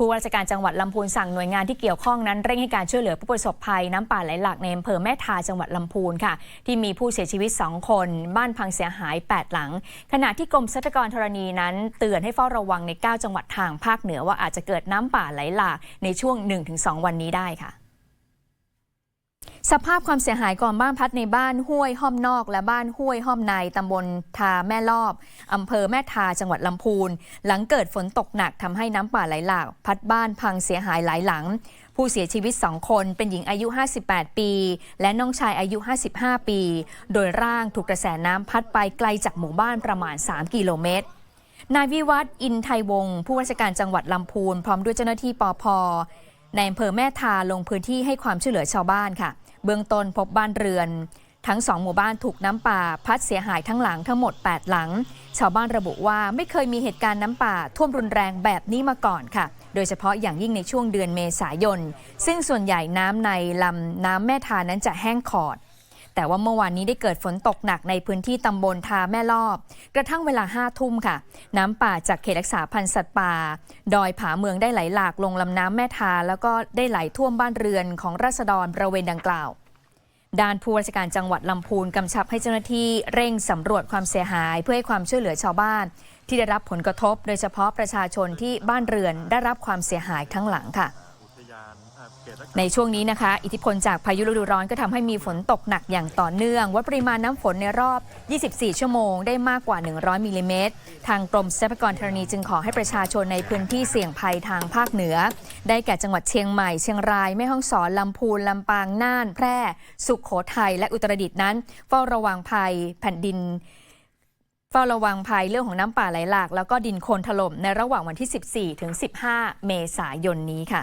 ผู้ว่าราชการจังหวัดลำพูนสั่งหน่วยงานที่เกี่ยวข้องนั้นเร่งให้การช่วยเหลือผู้ประสบภัยน้ำป่าไหลหลากในอำเภอแม่ทาจังหวัดลำพูนค่ะ ที่มีผู้เสียชีวิต 2 คน บ้านพังเสียหาย 8 หลัง ขณะที่กรมทรัพยากรธรณีนั้น เตือนให้เฝ้าระวังใน 9 จังหวัดทางภาคเหนือว่าอาจจะเกิดน้ำป่าไหลหลากในช่วง 1-2 วันนี้ได้ค่ะ สภาพความเสียหายก่อนบ้านพัดในบ้านห้วยห้อมนอก และบ้านห้วยห้อมในตำบลทาแม่ลอบอำเภอแม่ทาจังหวัดลำพูน หลังเกิดฝนตกหนักทำให้น้ำป่าไหลหลากพัดบ้านพังเสียหายหลายหลัง ผู้เสียชีวิต 2 คนเป็นหญิงอายุ 58 ปี และน้องชายอายุ 55 ปี โดยร่างถูกกระแสน้ำพัดไปไกลจากหมู่บ้านประมาณ 3 กิโลเมตรนายวิวัฒน์อินไทยวงศ์ผู้ว่าราชการจังหวัดลำพูน พร้อมด้วยเจ้าหน้าที่ปอพในอำเภอแม่ทาลงพื้นที่ให้ความช่วยเหลือชาวบ้านค่ะ เบื้องต้นพบบ้านเรือน ทั้งสองหมู่บ้านถูกน้ำป่า พัดเสียหายทั้งหลังทั้งหมด 8 หลัง ชาวบ้านระบุว่าไม่เคยมีเหตุการณ์น้ำป่า ท่วมรุนแรงแบบนี้มาก่อนค่ะ โดยเฉพาะอย่างยิ่งในช่วงเดือนเมษายน ซึ่งส่วนใหญ่น้ำในลำน้ำแม่ทานั้นจะแห้งขอด แต่ว่าเมื่อวานนี้ได้เกิดฝนตกหนักในพื้นที่ตำบลทาแม่ลอบ กระทั่งเวลาห้าทุ่มค่ะ น้ำป่าจากเขตรักษาพันธุ์สัตว์ป่า ดอยผาเมืองได้ไหลหลากลงลำน้ำแม่ทา แล้วก็ได้ไหลท่วมบ้านเรือนของราษฎรบริเวณดังกล่าวด้านผู้ว่าราชการจังหวัดลำพูนกำชับให้เจ้าหน้าที่เร่งสำรวจความเสียหาย เพื่อให้ความช่วยเหลือชาวบ้าน ที่ได้รับผลกระทบ โดยเฉพาะประชาชนที่บ้านเรือนได้รับความเสียหายทั้งหลังค่ะ ในช่วงนี้นะคะ อิทธิพลจากพายุฤดูร้อนก็ทำให้มีฝนตกหนักอย่างต่อเนื่อง วัดปริมาณน้ำฝนในรอบ 24 ชั่วโมงได้มากกว่า 100มิลลิเมตร ทางกรมทรัพยากรธรณีจึงขอให้ประชาชนในพื้นที่เสี่ยงภัยทางภาคเหนือ ได้แก่จังหวัดเชียงใหม่ เชียงราย แม่ฮ่องสอน ลำพูน ลำปาง น่าน แพร่ สุขโขทัย และอุตรดิตถ์นั้น เฝ้าระวังภัยแผ่นดินเฝ้าระวังภัยเรื่องของน้ำป่าไหลหลาก แล้วก็ดินโคลนถล่มในระหว่างวันที่ 14 ถึง 15 เมษายนนี้ค่ะ